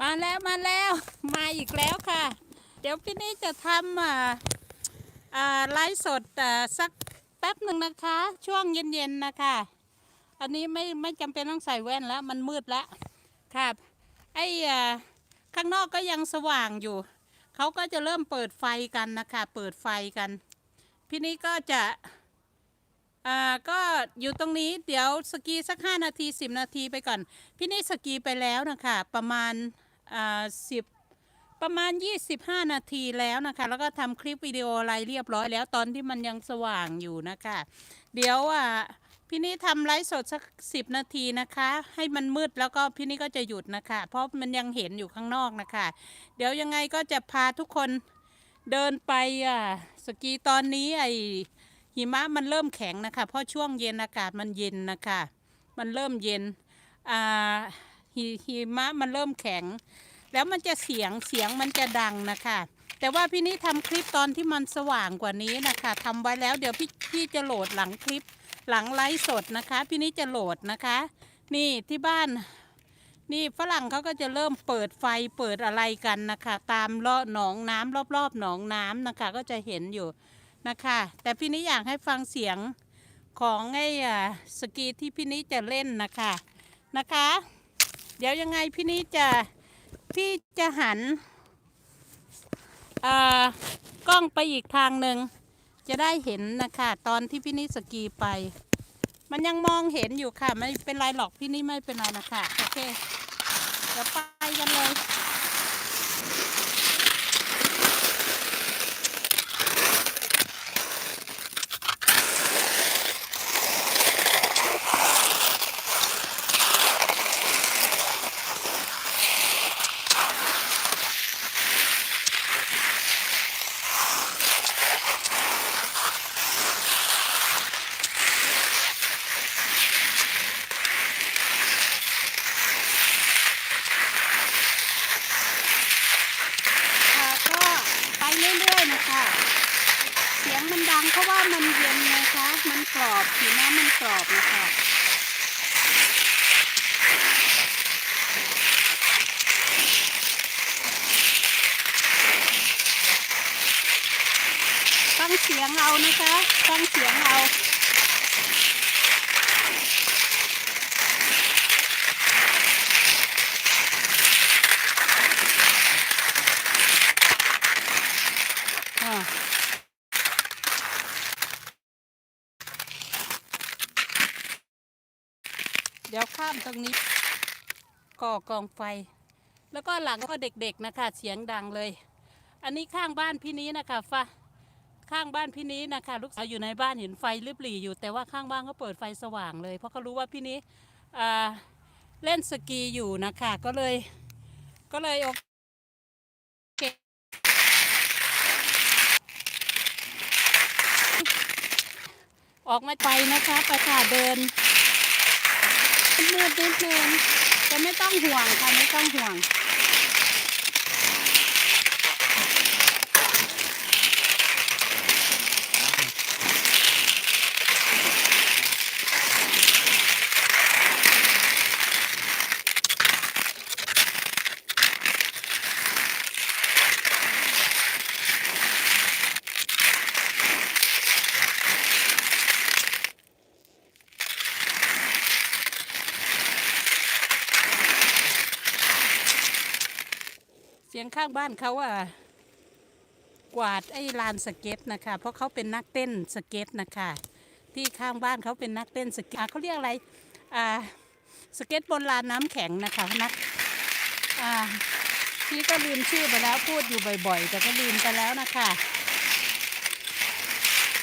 มาแล้วมาแล้วมาอีกแล้วค่ะ เดี๋ยวพี่นี่จะทำอ่าอ่าไลฟ์สดอ่าสักแป๊บหนึ่งนะคะ ช่วงเย็นๆนะคะ อันนี้ไม่ไม่จำเป็นต้องใส่แว่นแล้วมันมืดแล้วครับไอ้อ่าข้างนอกก็ยังสว่างอยู่ เขาก็จะเริ่มเปิดไฟกันนะคะ เปิดไฟกัน พี่นี่ก็จะอ่าก็อยู่ตรงนี้เดี๋ยวสกีสักห้านาทีสิบนาทีไปก่อน พี่นี่สกีไปแล้วนะคะ ประมาณ สิบประมาณ 25 นาทีแล้วนะคะ แล้วก็ทำคลิปวิดีโออะไรเรียบร้อยแล้วตอนที่มันยังสว่างอยู่นะคะ เดี๋ยวอะพี่นี่ทำไลฟ์สดสักสิบนาทีนะคะ ให้มันมืดแล้วก็พี่นี่ก็จะหยุดนะคะ เพราะมันยังเห็นอยู่ข้างนอกนะคะ เดี๋ยวยังไงก็จะพาทุกคนเดินไปอะสกีตอนนี้ไอหิมะมันเริ่มแข็งนะคะ เพราะช่วงเย็นอากาศมันเย็นนะคะ มันเริ่มเย็นอ่า หิมะมันเริ่มแข็ง แล้วมันจะเสียงเสียงมันจะดังนะคะแต่ว่าพี่นี่ทำคลิปตอนที่มันสว่างกว่านี้นะคะทำไว้แล้วเดี๋ยวพี่พี่จะโหลดหลังคลิปหลังไลฟ์สดนะคะ พี่นี่จะโหลดนะคะ นี่ที่บ้าน นี่ฝรั่งเขาก็จะเริ่มเปิดไฟเปิดอะไรกันนะคะ ตามเลาะหนองน้ำรอบๆหนองน้ำนะคะ ก็จะเห็นอยู่นะคะ แต่พี่นี้อยากให้ฟังเสียงของไอ้สกีที่พี่นี้จะเล่นนะคะนะคะ เดี๋ยวยังไงพี่นี้จะพี่จะหันอ่ากล้องไปอีกทางหนึ่งจะได้เห็นนะคะ ตอนที่พี่นี่สกีไป มันยังมองเห็นอยู่ค่ะ ไม่เป็นไรหรอกพี่นี่ไม่เป็นไรนะคะโอเคเดี๋ยวไปกันเลย ค่ะก็ไปเรื่อยๆนะคะ เสียงมันดังเพราะว่ามันเย็นนะคะ มันกรอบผิวน้ำมันกรอบนะคะ ฟังเสียงเอานะคะฟังเสียงเอาอ่าเดี๋ยวข้ามตรงนี้ก่อกองไฟ แล้วก็หลังก็เด็กๆนะคะ เสียงดังเลย อันนี้ข้างบ้านพี่นี้นะคะฟ้า ข้างบ้านพี่นี้นะคะลูกสาวอยู่ในบ้านเห็นไฟริบหรี่อยู่ แต่ว่าข้างบ้านก็เปิดไฟสว่างเลย เพราะเขารู้ว่าพี่นี้เล่นสกีอยู่นะคะก็เลยก็เลยโอเคออกมาไปนะคะไปค่ะเดินมืดนิดนึงแต่ไม่ต้องห่วงค่ะไม่ต้องห่วง ข้างบ้านเขาอะกวาดไอ้ลานสเก็ตนะคะ เพราะเขาเป็นนักเต้นสเก็ตนะคะ ที่ข้างบ้านเขาเป็นนักเต้นสเก็ตเขาเรียกอะไรอ่าสเก็ตบนลานน้ำแข็งนะคะนักอ่าพี่ก็ลืมชื่อไปแล้วพูดอยู่บ่อยๆ แต่ก็ลืมไปแล้วนะคะ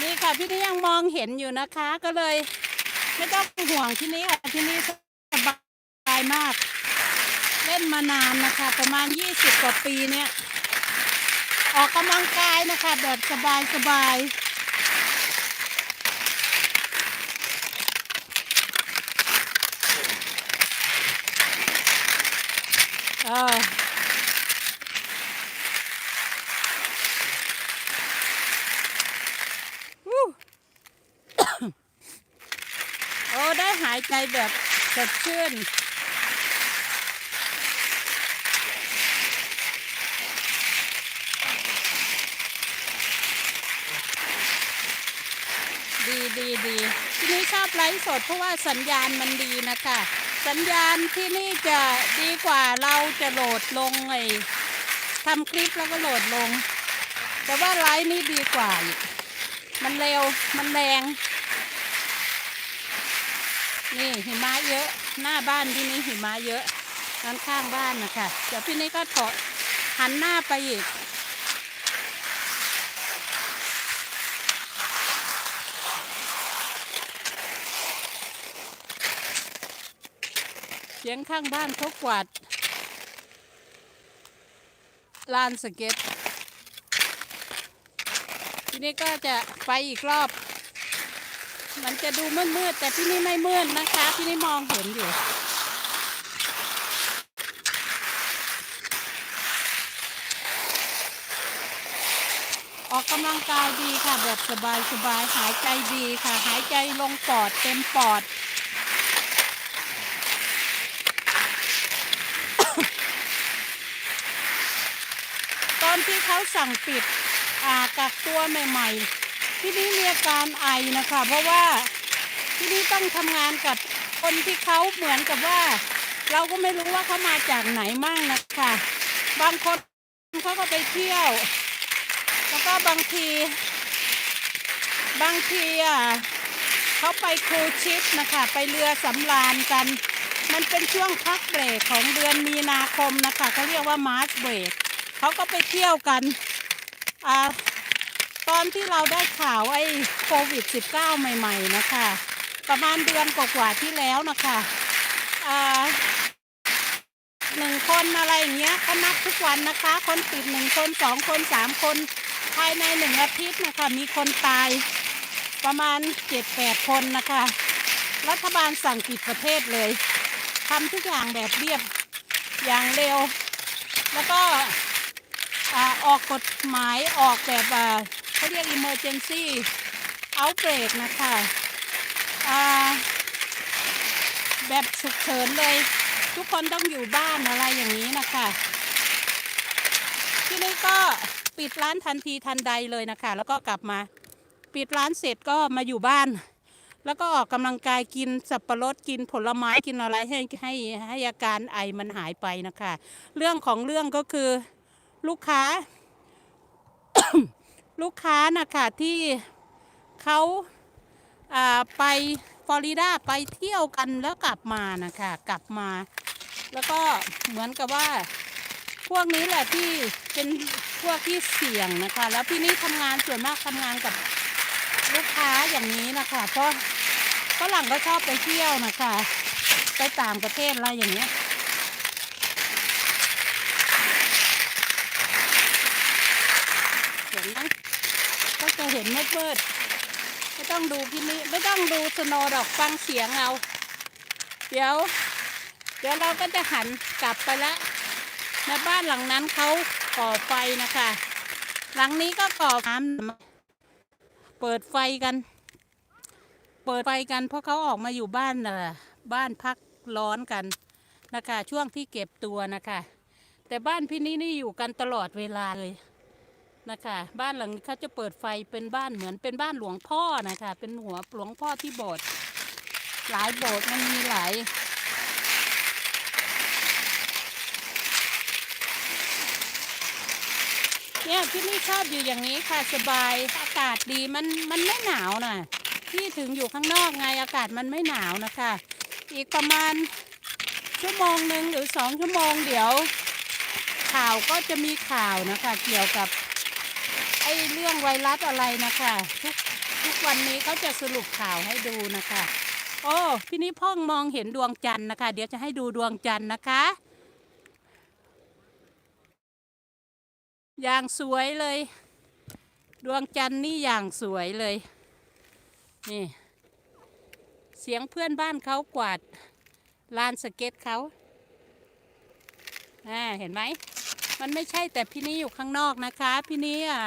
นี่ค่ะพี่นี่ยังมองเห็นอยู่นะคะก็เลย ไม่ต้องห่วงที่นี้ค่ะที่นี่สบายมาก นมานานนะคะ ประมาณ 20 กว่าปีเนี่ย ออกกำลังกายนะคะ แบบสบายสบายเออโอ้ได้หายใจแบบสดชื่น นี่ชอบไลฟ์สดเพราะว่าสัญญาณมันดีนะคะ สัญญาณที่นี่จะดีกว่าเราจะโหลดลงไอ้ทำคลิปแล้วก็โหลดลง แต่ว่าไลฟ์นี่ดีกว่า มันเร็วมันแรง นี่หิมะเยอะ หน้าบ้านที่นี่หิมะเยอะด้านข้างบ้านนะคะเดี๋ยวพี่นี่ก็ถอดหันหน้าไปอีก เสียงข้างบ้านเขากวาดลานสเก็ต ทีนี้ก็จะไปอีกรอบ มันจะดูมืดๆแต่ที่นี่ไม่มืดนะคะ ที่นี่มองเห็นอยู่ออกกำลังกายดีค่ะ แบบสบายๆหายใจดีค่ะ หายใจลงปอดเต็มปอด อนที่เขาสั่งปิดกักตัวใหม่ ๆ ที่นี่มีอาการไอนะคะ เพราะว่าที่นี่ต้องทำงานกับคนที่เขาเหมือนกับว่า เราก็ไม่รู้ว่าเขามาจากไหนมั่งนะคะ บางคนเขาก็ไปเที่ยว แล้วก็บางที บางทีอะเขาไปครูชิปนะคะ ไปเรือสำราญกัน มันเป็นช่วงพักเบรกของเดือนมีนาคมนะคะเขาเรียกว่ามาร์ชเบรก เขาก็ไปเที่ยวกันอ่าตอนที่เราได้ข่าวไอ้โควิด -19 ใหม่ ๆ นะคะ ประมาณเดือนกว่าๆที่แล้วนะคะหนึ่งคนอะไรอย่างเงี้ยเขานับทุกวันนะคะ คนติดหนึ่งคนสองคนสามคน ภายในหนึ่งอาทิตย์นะคะ มีคนตายประมาณเจ็ดแปดคนนะคะ รัฐบาลสั่งปิดประเทศเลยทำทุกอย่างแบบเรียบอย่างเร็ว แล้วก็ ออกกฎหมายออกแบบเขาเรียก emergency outbreak นะคะแบบฉุกเฉินเลย ทุกคนต้องอยู่บ้านอะไรอย่างนี้นะคะ ที่นี่ก็ปิดร้านทันทีทันใดเลยนะคะ แล้วก็กลับมาปิดร้านเสร็จก็มาอยู่บ้าน แล้วก็ออกกำลังกายกินสับปะรดกินผลไม้กินอะไรให้ให้ให้อาการไอมันหายไปนะคะ เรื่องของเรื่องก็คือ ลูกค้า ลูกค้านะคะที่เขาาไปฟลอริดาไปเที่ยวกันแล้วกลับมานะคะกลับมา แล้วก็เหมือนกับว่า พวกนี้แหละที่เป็นพวกที่เสี่ยงนะคะ แล้วพี่นี่ทำงานส่วนมากทำงานกับลูกค้าอย่างนี้นะคะเพราะฝรั่งก็ชอบไปเที่ยวนะคะ ไปต่างประเทศอะไรอย่างเงี้ยเห็ นไหมก็จะเห็นมืดไม่ต้องดูพี่นี่ไม่ต้องดูสโนดอกฟังเสียงเอาเดี๋ยว เดี๋ยวเราก็จะหันกลับไปละในบ้านหลังนั้นเขาก่อไฟนะคะ หลังนี้ก็ก่อน้ำเปิดไฟกัน เปิดไฟกันเพราะเขาออกมาอยู่บ้านน่ะบ้านพักร้อนกันนะคะ ช่วงที่เก็บตัวนะคะ แต่บ้านพี่นี่นี่อยู่กันตลอดเวลาเลย นะคะ บ้านหลังนี้เขาจะเปิดไฟเป็นบ้านเหมือนเป็นบ้านหลวงพ่อนะคะ เป็นหัวหลวงพ่อที่โบสถ์หลายโบสถ์มันมีหลายเนี่ยที่นี่ชอบอยู่อย่างนี้ค่ะสบายอากาศดีมันมันไม่หนาวนะที่ถึงอยู่ข้างนอกไงอากาศมันไม่หนาวนะคะ อีกประมาณชั่วโมงหนึ่งหรือสองชั่วโมงเดี๋ยว ข่าวก็จะมีข่าวนะคะ เกี่ยวกับ อ้เรื่องไวรัสอะไรนะคะทุกทุกวันนี้เขาจะสรุปข่าวให้ดูนะคะ โอ้พี่นิพ่องมองเห็นดวงจันทร์นะคะ เดี๋ยวจะให้ดูดวงจันทร์นะคะ อย่างสวยเลย ดวงจันทร์นี่อย่างสวยเลย นี่ เสียงเพื่อนบ้านเขากวาดลานสเก็ตเขาอ่าเห็นไหมมันไม่ใช่แต่พี่นี้อยู่ข้างนอกนะคะ พี่นี้อะ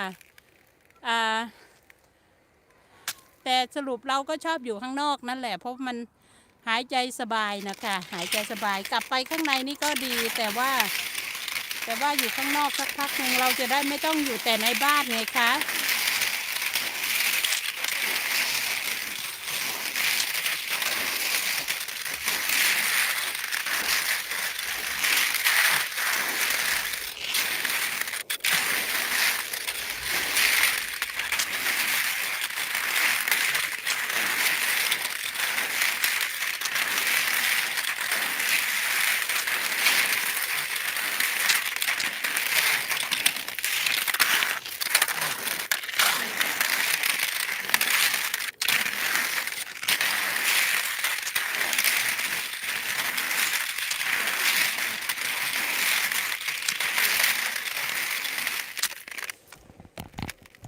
แต่สรุปเราก็ชอบอยู่ข้างนอกนั่นแหละ เพราะมันหายใจสบายนะคะหายใจสบายกลับไปข้างในนี่ก็ดี แต่ว่า แต่ว่าอยู่ข้างนอกสักพักหนึ่งเราจะได้ไม่ต้องอยู่แต่ในบ้านไงคะ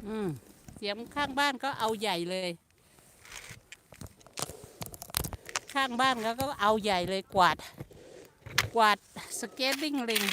อืมเสียงข้างบ้านก็เอาใหญ่เลย ข้างบ้านแล้วก็เอาใหญ่เลยกวาด กวาดสเก็ตติ้งลิง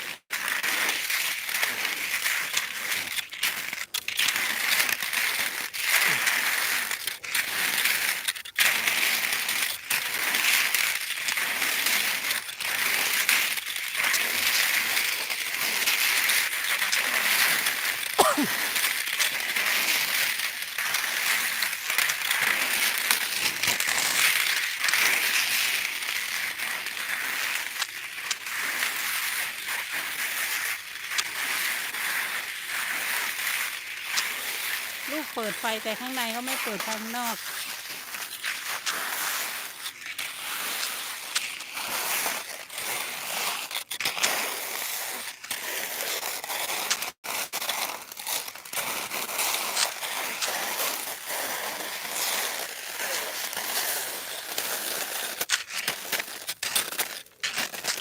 ดไฟแต่ข้างในเขาไม่เปิดไฟข้างนอก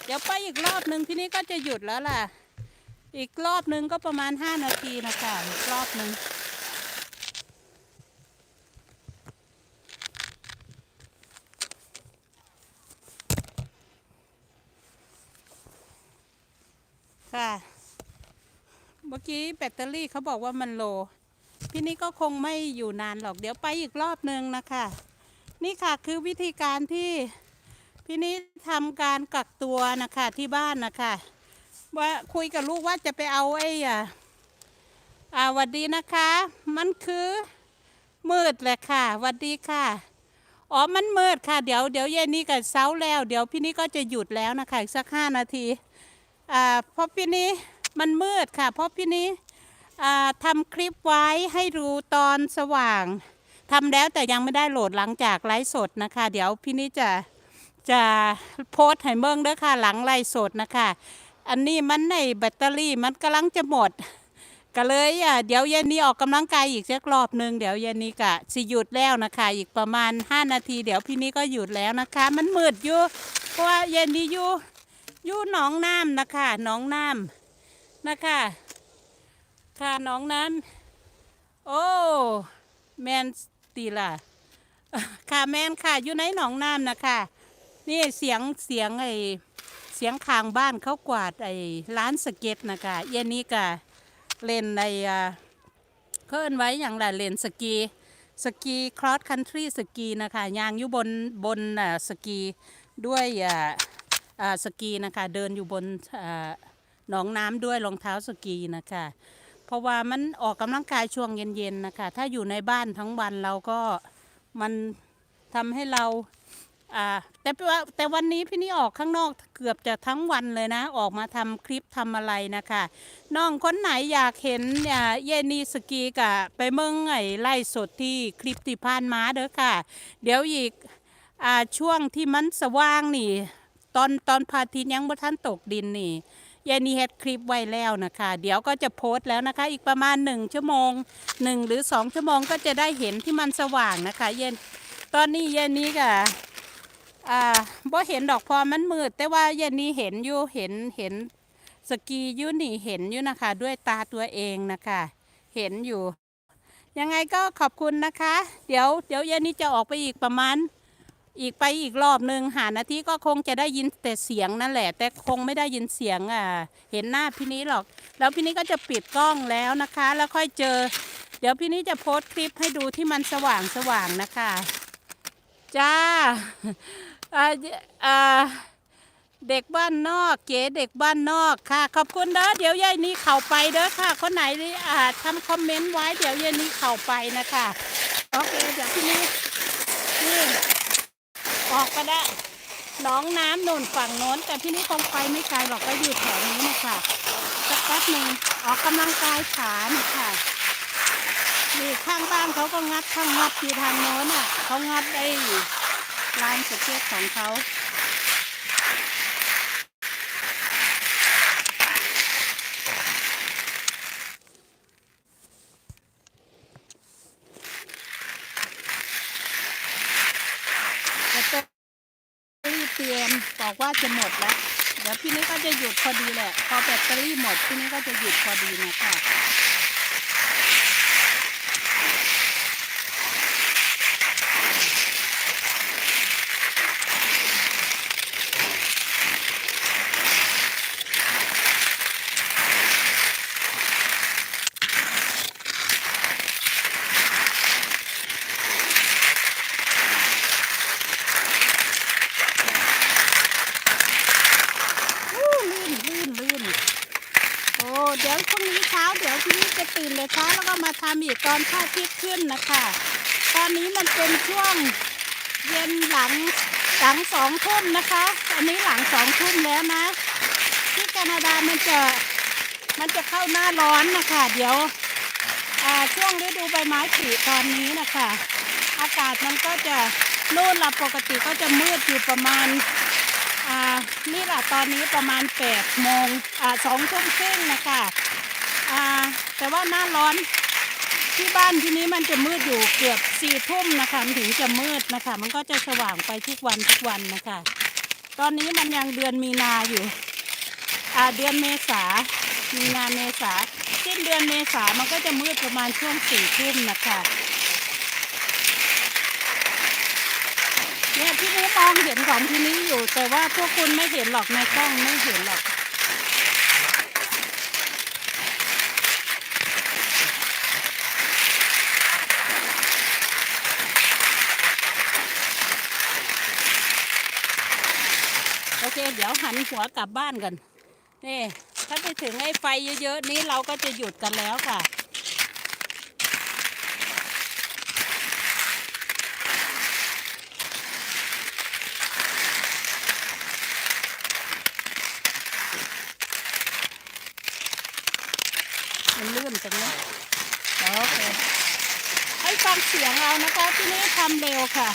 เดี๋ยวไปอีกรอบหนึ่งที่นี่ก็จะหยุดแล้วล่ะ อีกรอบหนึ่งก็ประมาณ 5 นาทีนะคะอีกรอบหนึ่ง ค่ะ เมื่อ กี้แบตเตอรี่เขาบอกว่ามันโล พี่นี่ก็คงไม่อยู่นานหรอกเดี๋ยวไปอีกรอบหนึ่งนะคะ นี่ค่ะคือวิธีการที่พี่นี่ทำการกักตัวนะคะที่บ้านนะคะว่าคุยกับลูกว่าจะไปเอาไอ้อะอ่าวัดดีนะคะ มันคือมืดแหละค่ะวัดดีค่ะอ๋อมันมืดค่ะ เดี๋ยวเดี๋ยวเย็นนี้กับเช้าแล้ว เดี๋ยวพี่นี่ก็จะหยุดแล้วนะคะอีกสักห้านาทีอ่าเพราะพี่นี้ มันมืดค่ะ เพราะพี่นี้ทำคลิปไว้ให้ดูตอนสว่างทำแล้วแต่ยังไม่ได้โหลดหลังจากไลฟ์สดนะคะ เดี๋ยวพี่นี้จะจะโพสให้เมืองเด้อค่ะหลังไลฟ์สดนะคะ อันนี้มันในแบตเตอรี่มันกำลังจะหมดก็เลยอะเดี๋ยวเย็นนี้ออกกำลังกายอีกสักรอบหนึ่งเดี๋ยวเย็นนี้กะสิหยุดแล้วนะคะ อีกประมาณ 5 นาที เดี๋ยวพี่นี้ก็หยุดแล้วนะคะ มันมืดอยู่เพราะว่าเย็นนี้อยู่อยู่หนองน้ำนะคะหนองน้ำ นะคะค่ะหนองน้ำโอ้แมนตีล่ะค่ะแมนค่ะอยู่ในหนองน้ำนะคะนี่เสียงเสียงไอเสียงข้างบ้านเขากวาดไอร้านสเก็ตนะคะเย็นนี้กะเล่นในอ่าเขาเอิ้นไว้อย่างไรเล่นสกีสกีครอสคันทรีสกีนะคะยางอยู่บนบนอ่าสกีด้วยอ่าอ่าสกีนะคะเดินอยู่บนอ่า หนองน้ำด้วยรองเท้าสกีนะคะ เพราะว่ามันออกกำลังกายช่วงเย็นๆนะคะ ถ้าอยู่ในบ้านทั้งวันเราก็มันทำให้เราอ่าแต่ว่าแต่วันนี้พี่นี่ออกข้างนอกเกือบจะทั้งวันเลยนะ ออกมาทำคลิปทำอะไรนะคะน้องคนไหนอยากเห็นอ่าเยนีสกีกะไปเมืองไอ้ไล่สดที่คลิปที่ผ่านมาเด้อค่ะ เดี๋ยวอีกอ่าช่วงที่มันสว่างนี่ ตอนตอนพระอาทิตย์ยังบ่ทันตกดินนี่ ยายนีเฮ็ดคลิปไว้แล้วนะคะ เดี๋ยวก็จะโพสต์แล้วนะคะ อีกประมาณหนึ่งชั่วโมงหนึ่งหรือสองชั่วโมงก็จะได้เห็นที่มันสว่างนะคะเย็นตอนนี้เย็นนี้ก็อ่าบ่เห็นดอกพอมันมืด แต่ว่าเย็นนี้เห็นอยู่เห็นเห็นสกียู่นี่เห็นอยู่นะคะ ด้วยตาตัวเองนะคะ เห็นอยู่ ยังไงก็ขอบคุณนะคะ เดี๋ยวเดี๋ยวเย็นนี้จะออกไปอีกประมาณ อีกไปอีกรอบหนึ่งหานาทีก็คงจะได้ยินแต่เสียงนั่นแหละ แต่คงไม่ได้ยินเสียงอ่าเห็นหน้าพี่นี้หรอก แล้วพี่นี้ก็จะปิดกล้องแล้วนะคะ แล้วค่อยเจอ เดี๋ยวพี่นี้จะโพสต์คลิปให้ดูที่มันสว่างสว่างนะคะจ้าอ่าอ่าเด็กบ้านนอก เก๋เด็กบ้านนอกค่ะ ขอบคุณเด้อเดี๋ยวยายนี้เข้าไปเด้อค่ะ คนไหนที่อ่าทำคอมเมนต์ไว้เดี๋ยวยายนี้เข้าไปนะคะโอเคเดี๋ยวพี่นี้นี่ ออกก็ได้หน้องน้ำโน่นฝั่งโน้น แต่พี่นี่คงไปไม่ไกลหรอกก็อยู่แถวนี้นะคะสักแป๊บหนึ่งออกกำลังกายขานี่ค่ะนี่ข้างบ้านเขาก็งัดข้างงัดที่ทางโน้นอะเขางัดได้ลานสเก็ตของเขาแต่ก็รีบเตรียมบอก ว่าจะหมดแล้ว เดี๋ยวพี่นี่ก็จะหยุดพอดีแหละ พอแบตเตอรี่หมดพี่นี่ก็จะหยุดพอดีนะคะ เดี๋ยวพรุ่งนี้เช้าเดี๋ยวพี่จะตื่นแต่เช้า แล้วก็มาทำอีกตอนพระอาทิตย์ขึ้นนะคะ ตอนนี้มันเป็นช่วงเย็นหลังหลังสองทุ่มนะคะ อันนี้หลังสองทุ่มแล้วนะ ที่แคนาดามันจะมันจะเข้าหน้าร้อนนะคะ เดี๋ยวช่วงฤดูใบไม้ผลิตอนนี้นะคะ อากาศมันก็จะนู่นละปกติก็จะมืดอยู่ประมาณนี่แหละตอนนี้ประมาณ8ปดโมงสองทุ่มครึ่งนะคะแต่ว่าหน้าร้อน ที่บ้านที่นี้มันจะมืดอยู่เกือบสี่ทุ่มนะคะถึงจะมืดนะคะ มันก็จะสว่างไปทุกวันทุกวันนะคะ ตอนนี้มันยังเดือนมีนาอยู่อ่าเดือนเมษามีนาเมษาสิ้นเดือนเมษามันก็จะมืดประมาณช่วงสี่ทุ่มนะคะเนี่ยพี่นี้มองเห็นของที่นี้อยู่ แต่ว่าพวกคุณไม่เห็นหรอกในกล้องไม่เห็นหรอก เคเดี๋ยวหันหัวกลับบ้านกันนี่ถ้าไปถึงไอ้ไฟเยอะๆนี้เราก็จะหยุดกันแล้วค่ะมันลื่นจังเลยโอเคให้ฟังเสียงเอานะคะที่นี่ทำเร็วค่ะ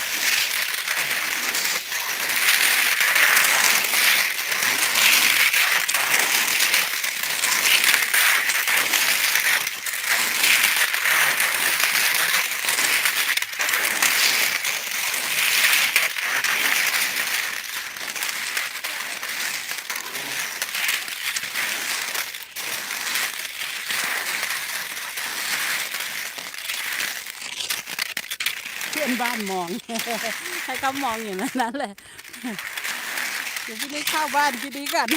านมอง ให้เขามองอย่างนั้นนั่นแหละเดี๋ยวพี่นี่เข้าบ้านพี่นี้กัน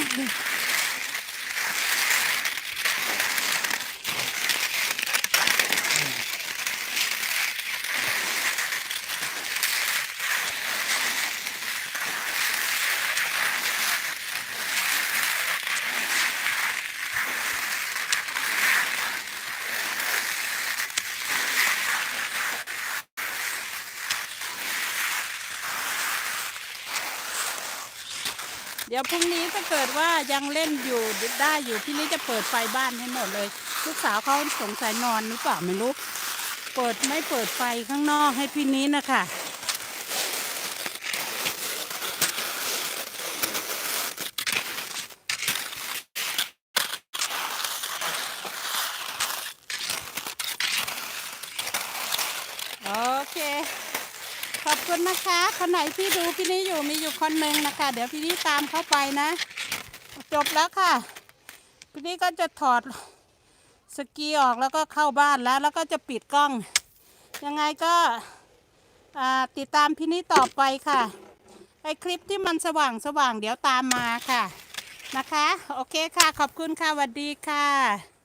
ดี๋ยวพรุ่งนี้ถ้าเกิดว่ายังเล่นอยู่ได้อยู่พี่นี้จะเปิดไฟบ้านให้หมดเลย ลูกสาวเขาสงสัยนอนหรือเปล่าไม่รู้ เปิดไม่เปิดไฟข้างนอกให้พี่นี้นะคะ โอเค ขอบคุณ นะคะ คนไหนที่ดูพี่นี้อยู่มีอยู่คนหนึ่งนะคะ เดี๋ยวพี่นี้ตามเข้าไปนะ จบแล้วค่ะ พี่นี้ก็จะถอดสกีออกแล้วก็เข้าบ้านแล้ว แล้วก็จะปิดกล้อง ยังไงก็ติดตามพี่นี้ต่อไปค่ะไอคลิปที่มันสว่างสว่างเดี๋ยวตามมาค่ะนะคะ โอเคค่ะ ขอบคุณค่ะสวัสดีค่ะ